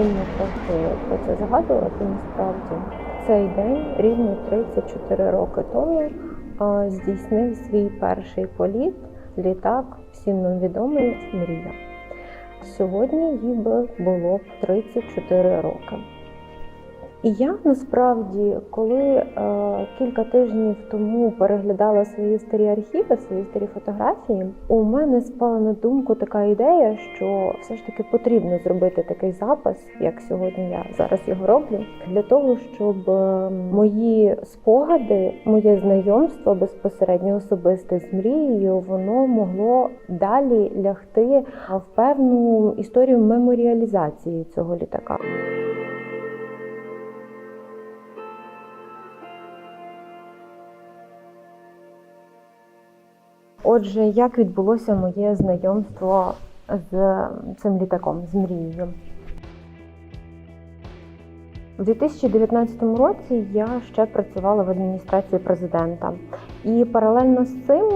сильно трохи про це згадувати насправді. Цей день рівно 34 роки тому здійснив свій перший політ літак, всім нам відомий Мрія. Сьогодні їй би було б 34 роки. І я насправді, коли е, кілька тижнів тому переглядала свої старі архіви, свої старі фотографії, у мене спала на думку така ідея, що все ж таки потрібно зробити такий запис, як сьогодні я зараз його роблю, для того, щоб е, мої спогади, моє знайомство безпосередньо особисте з мрією, воно могло далі лягти в певну історію меморіалізації цього літака. Отже, як відбулося моє знайомство з цим літаком, з мрією? У 2019 році я ще працювала в адміністрації президента, і паралельно з цим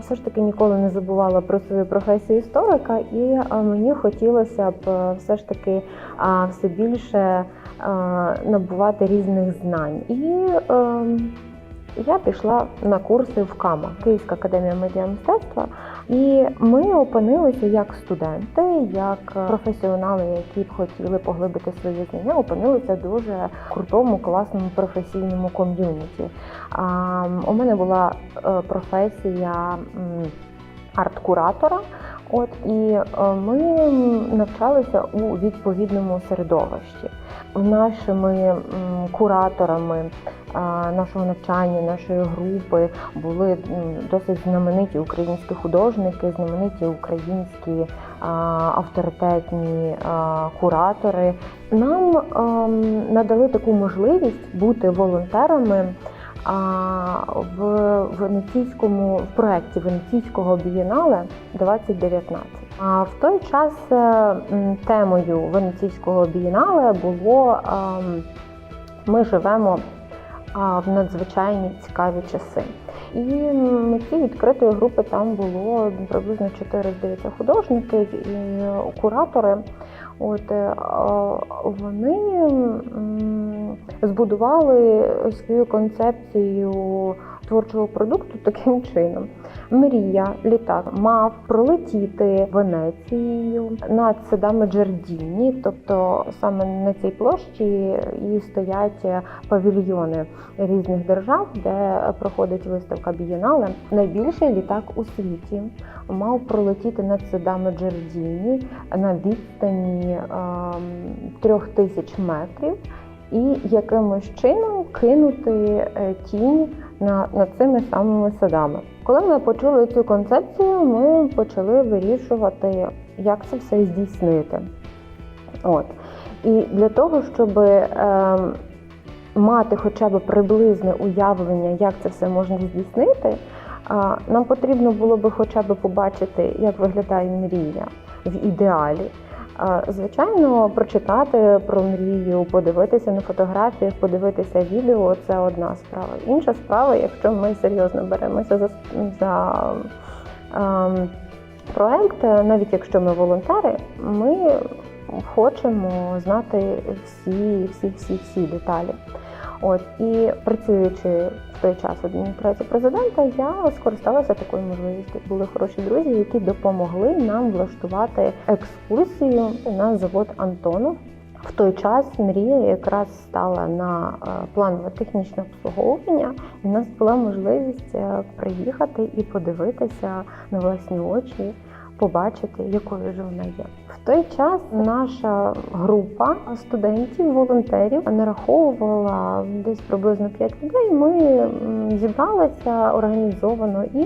все ж таки ніколи не забувала про свою професію історика, і мені хотілося б все ж таки все більше набувати різних знань. І ем, я пішла на курси в КАМА, Київська академія медіамистецтва, і ми опинилися як студенти, як професіонали, які б хотіли поглибити свої знання, опинилися в дуже крутому, класному професійному ком'юніті. У мене була е, професія арт-куратора. От і е, ми навчалися у відповідному середовищі. Нашими кураторами нашого навчання, нашої групи були досить знамениті українські художники, знамениті українські авторитетні куратори. Нам ем, надали таку можливість бути волонтерами. В венеційському в проєкті Венеційського бієнале 2019. А в той час е, темою Венеційського бієнале було ем, ми живемо в надзвичайні цікаві часи. І меті відкритої групи там було приблизно 4 здається художники і куратори. От е, вони збудували свою концепцію творчого продукту таким чином. Мрія літак мав пролетіти Венецією над садами Джардіні, тобто саме на цій площі і стоять павільйони різних держав, де проходить виставка Бієнале. Найбільший літак у світі мав пролетіти над садами Джардіні на відстані ем, трьох тисяч метрів. І якимось чином кинути е, тінь над цими самими садами. Коли ми почули цю концепцію, ми почали вирішувати, як це все здійснити. От. І для того, щоб е, мати хоча б приблизне уявлення, як це все можна здійснити, е, нам потрібно було би хоча б побачити, як виглядає мрія в ідеалі. Звичайно, прочитати про мрію, подивитися на фотографіях, подивитися відео це одна справа. Інша справа, якщо ми серйозно беремося за за ем, проект, навіть якщо ми волонтери, ми хочемо знати всі, всі, всі, всі деталі. От і працюючи в той час в адміністрації президента, я скористалася такою можливістю. Були хороші друзі, які допомогли нам влаштувати екскурсію на завод Антонов. В той час мрія якраз стала на е, планове технічне обслуговування, і в нас була можливість е, приїхати і подивитися на власні очі, побачити, якою ж вона є. В той час наша група студентів, волонтерів нараховувала десь приблизно 5 людей. Ми зібралися організовано і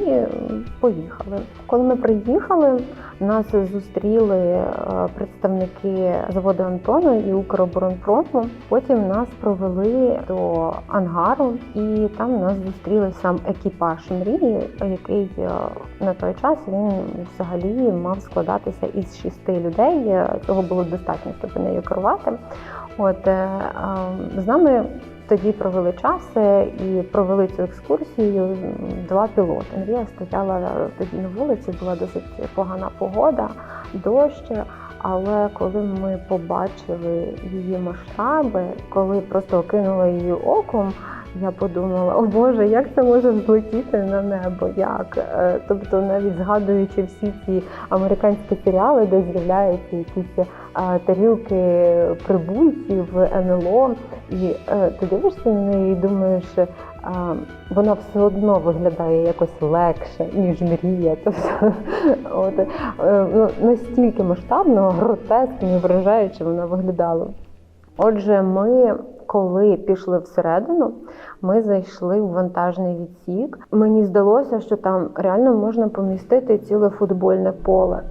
поїхали. Коли ми приїхали, нас зустріли е, представники заводу Антону і Укроборонпрому. Потім нас провели до ангару, і там нас зустріли сам екіпаж мрії, який е, на той час він взагалі мав складатися із шести людей. Цього було достатньо, щоб нею керувати. От е, з нами тоді провели час і провели цю екскурсію два пілоти. Мрія стояла тоді на вулиці, була досить погана погода, дощ. Але коли ми побачили її масштаби, коли просто окинула її оком, я подумала: о Боже, як це може злетіти на небо? Як? Е, Тобто, навіть згадуючи всі ці американські серіали, де з'являються якісь е, тарілки прибульців НЛО, і е, ти дивишся на неї і думаєш. Вона все одно виглядає якось легше, ніж мрія. Тобто, от, ну, настільки масштабно, гротескно і вражаюче вона виглядала. Отже, ми, коли пішли всередину, ми зайшли в вантажний відсік. Мені здалося, що там реально можна помістити ціле футбольне поле.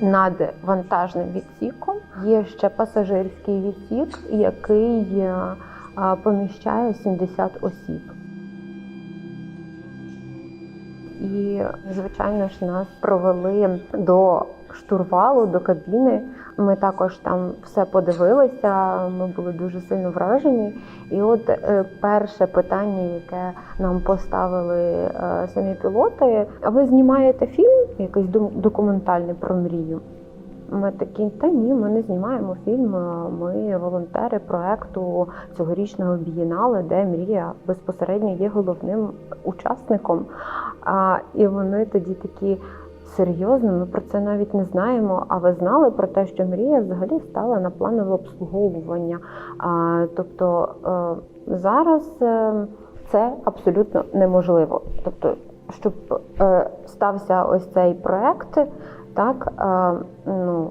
Над вантажним відсіком є ще пасажирський відсік, який е, поміщає 70 осіб. І, звичайно ж, нас провели до штурвалу, до кабіни. Ми також там все подивилися. Ми були дуже сильно вражені. І от е, перше питання, яке нам поставили е, самі пілоти: а ви знімаєте фільм, якийсь документальний про мрію? Ми такі, та ні, ми не знімаємо фільм. Ми волонтери проекту цьогорічного бієнале, де мрія безпосередньо є головним учасником. А, і вони тоді такі серйозно, ми про це навіть не знаємо. А ви знали про те, що мрія взагалі стала на планове обслуговування? А, тобто е, зараз е, це абсолютно неможливо. Тобто, щоб е, стався ось цей проект, так ну.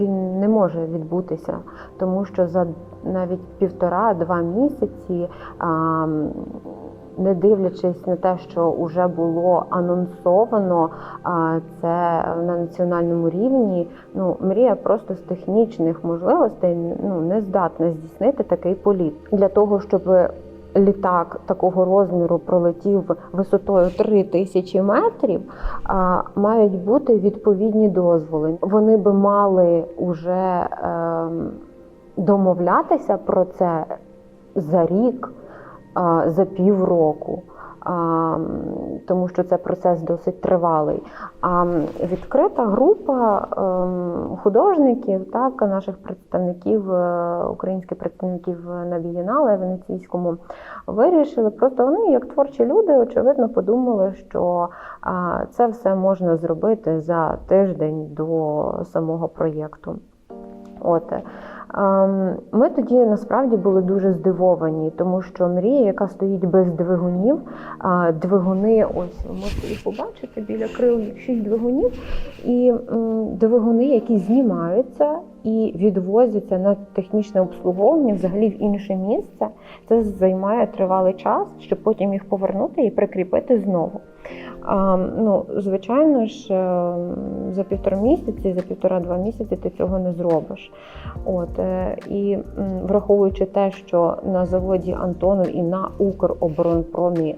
Він не може відбутися, тому що за навіть півтора-два місяці, а, не дивлячись на те, що вже було анонсовано це на національному рівні, ну мрія просто з технічних можливостей ну не здатна здійснити такий політ для того, щоб літак такого розміру пролетів висотою 3 тисячі метрів, мають бути відповідні дозволи. Вони би мали уже ем, домовлятися про це за рік, за півроку. Тому що це процес досить тривалий. А відкрита група художників, так, наших представників, е, українських представників на бієнале венеційському, вирішили. Просто вони, як творчі люди, очевидно, подумали, що це все можна зробити за тиждень до самого проєкту. От. Ем, Ми тоді насправді були дуже здивовані, тому що мрія, яка стоїть без двигунів, двигуни, ось ви можете їх побачити біля крил шість двигунів, і двигуни, які знімаються і відвозяться на технічне обслуговування взагалі в інше місце. Це займає тривалий час, щоб потім їх повернути і прикріпити знову. А, ну, звичайно ж, е, за півтора місяці, за півтора-два місяці ти цього не зробиш. От е, і враховуючи те, що на заводі Антонов і на Укроборонпромі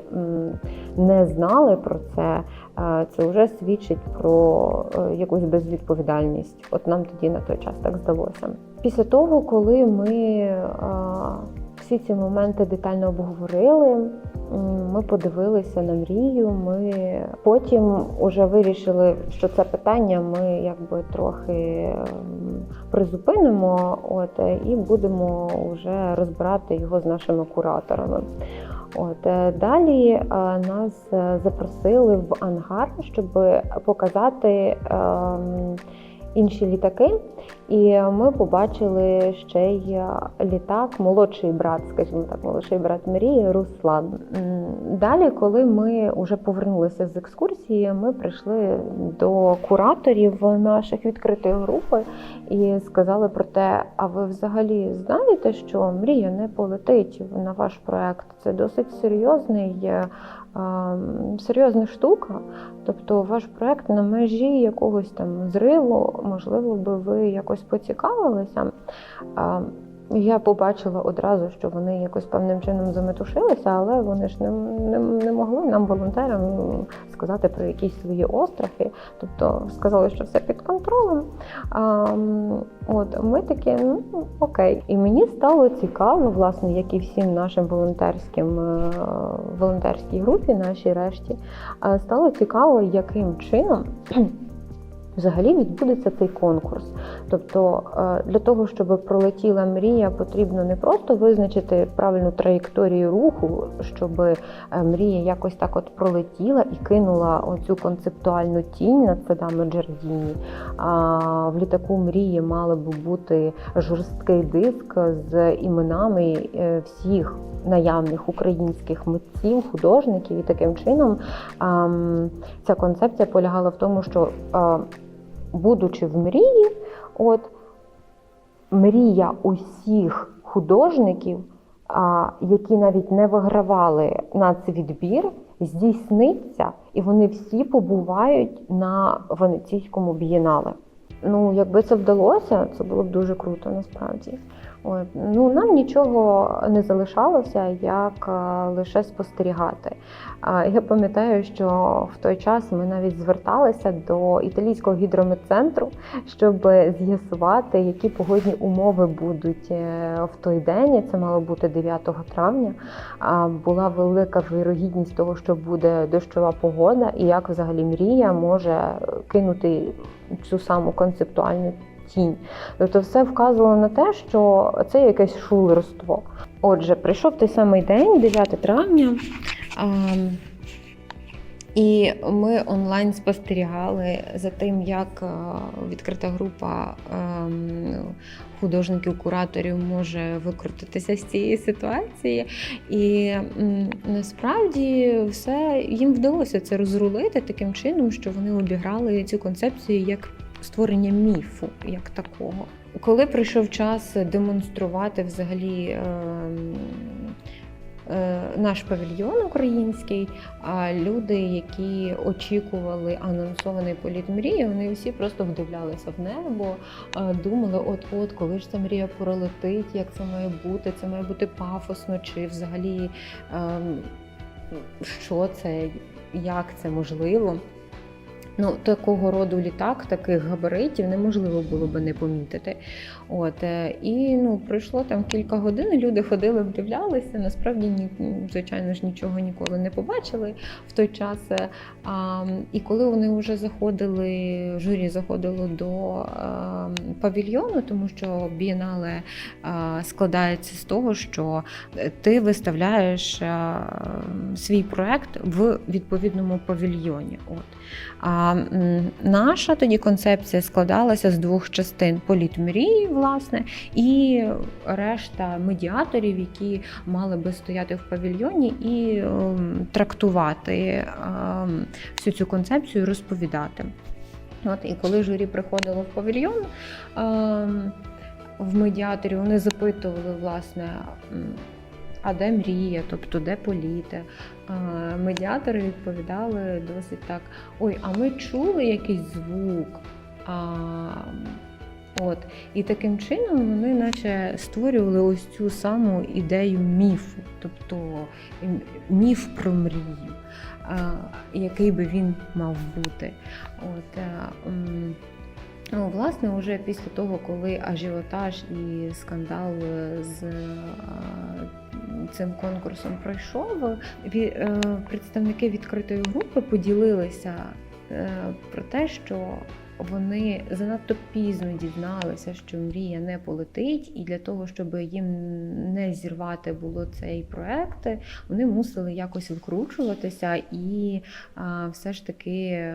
не знали про це, е, це вже свідчить про е, якусь безвідповідальність. От нам тоді на той час так здалося. Після того, коли ми е, всі ці моменти детально обговорили. Ми подивилися на мрію. Ми потім вже вирішили, що це питання ми якби трохи призупинимо, от і будемо вже розбирати його з нашими кураторами. От е, далі е, нас е, запросили в ангар, щоб показати ем, інші літаки. І ми побачили ще й е, літак, молодший брат, скажімо так, молодший брат Мрії Руслан. Далі, коли ми вже повернулися з екскурсії, ми прийшли до кураторів наших відкритої групи і сказали про те: а ви взагалі знаєте, що мрія не полетить на ваш проект? Це досить серйозний. е, ем, Серйозна штука, тобто ваш проект на межі якогось там зриву, можливо, би ви якось поцікавилися. Я побачила одразу, що вони якось певним чином заметушилися, але вони ж не, не, не могли нам, волонтерам, сказати про якісь свої острахи. Тобто сказали, що все під контролем. А, От ми такі, ну окей. І мені стало цікаво, власне, як і всім нашим волонтерським е, волонтерській групі, нашій решті, е, стало цікаво, яким чином. Взагалі відбудеться цей конкурс. Тобто е, для того, щоб пролетіла мрія, потрібно не просто визначити правильну траєкторію руху, щоб е, мрія якось так от пролетіла і кинула оцю концептуальну тінь над садами Джардіні. А в літаку мрії мали б бути жорсткий диск з іменами е, всіх наявних українських митців, художників, і таким чином ця концепція полягала в тому, що будучи в мрії, от мрія усіх художників, а, які навіть не вигравали на цей відбір, здійсниться, і вони всі побувають на Венеційському бієнале. Ну, якби це вдалося, це було б дуже круто насправді. Ну, нам нічого не залишалося, як лише спостерігати. Я пам'ятаю, що в той час ми навіть зверталися до італійського гідрометцентру, щоб з'ясувати, які погодні умови будуть е, в той день. Це мало бути 9 травня. Була велика вирогідність того, що буде дощова погода, і як взагалі мрія може кинути цю саму концептуальну тінь. Тобто все вказувало на те, що це якесь шулерство. Отже, прийшов той самий день, 9 травня. І ми онлайн спостерігали за тим, як відкрита група ем, художників-кураторів може викрутитися з цієї ситуації. І насправді все їм вдалося це розрулити таким чином, що вони обіграли цю концепцію як створення міфу як такого. Коли прийшов час демонструвати взагалі. ем, е, Наш павільйон український, а люди, які очікували анонсований політ мрії, вони всі просто вдивлялися в небо, е, думали, от-от, коли ж ця мрія пролетить, як це має бути, це має бути пафосно, чи взагалі ем, що це, як це можливо. Ну, такого роду літак, таких габаритів неможливо було би не помітити. От е, і ну пройшло там кілька годин. Люди ходили, вдивлялися. Насправді ні, звичайно ж нічого ніколи не побачили в той час. Е, А, і коли вони вже заходили, журі заходило до а, павільйону, тому що бієнале складається з того, що ти виставляєш а, свій проект в відповідному павільйоні. От. А м, наша тоді концепція складалася з двох частин: політ мрії, власне, і решта медіаторів, які мали би стояти в павільйоні і трактувати всю цю концепцію, розповідати. От, і коли журі приходило в павільйон. В медіаторі вони запитували, власне, а де мрія, тобто де політи. Медіатори відповідали досить так: ой, а ми чули якийсь звук. А, От і таким чином вони, наче, створювали ось цю саму ідею міфу, тобто міф про мрію, який би він мав бути. От, а, Ну, власне, вже після того, коли ажіотаж і скандал з е, цим конкурсом пройшов, е, представники відкритої групи поділилися е, про те, що вони занадто пізно дізналися, що мрія не полетить, і для того, щоб їм не зірвати було цей проект, вони мусили якось викручуватися і все ж таки.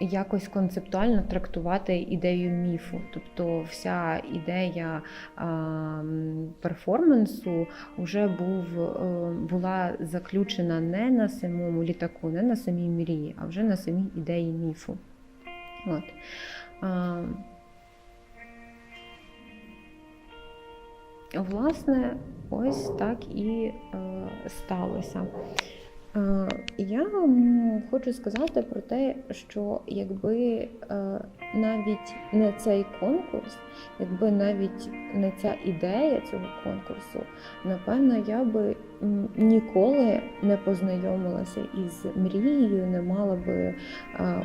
Якось концептуально трактувати ідею міфу. Тобто вся ідея перформансу вже був, е, була заключена не на самому літаку, не на самій мрії, а вже на самій ідеї міфу. От. Власне, ось так і е, сталося. Е, Я хочу сказати про те, що якби е, навіть не цей конкурс, якби навіть не ця ідея цього конкурсу, напевно, я би ніколи не познайомилася із мрією, не мала би е,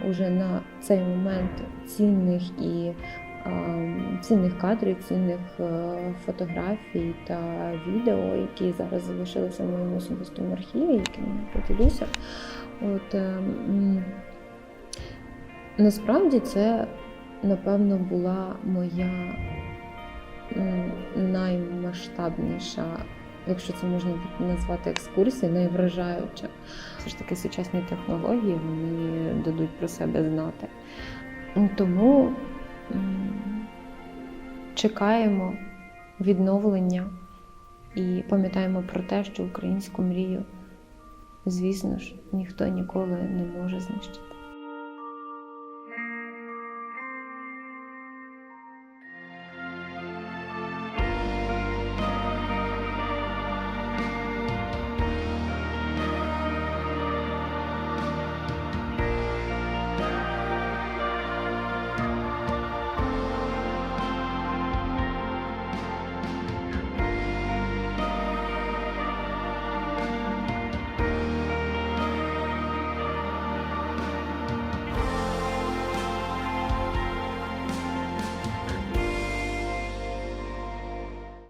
уже на цей момент цінних і цінних кадрів, цінних е, фотографій та відео, які зараз залишилися в моєму особистому архіві, якими я поділюся. От, ем, насправді це, напевно, була моя наймасштабніша, якщо це можна назвати екскурсією, найвражаюча. Все ж таки сучасні технології вони дадуть про себе знати. Тому чекаємо відновлення і пам'ятаємо про те, що українську мрію, звісно ж, ніхто ніколи не може знищити.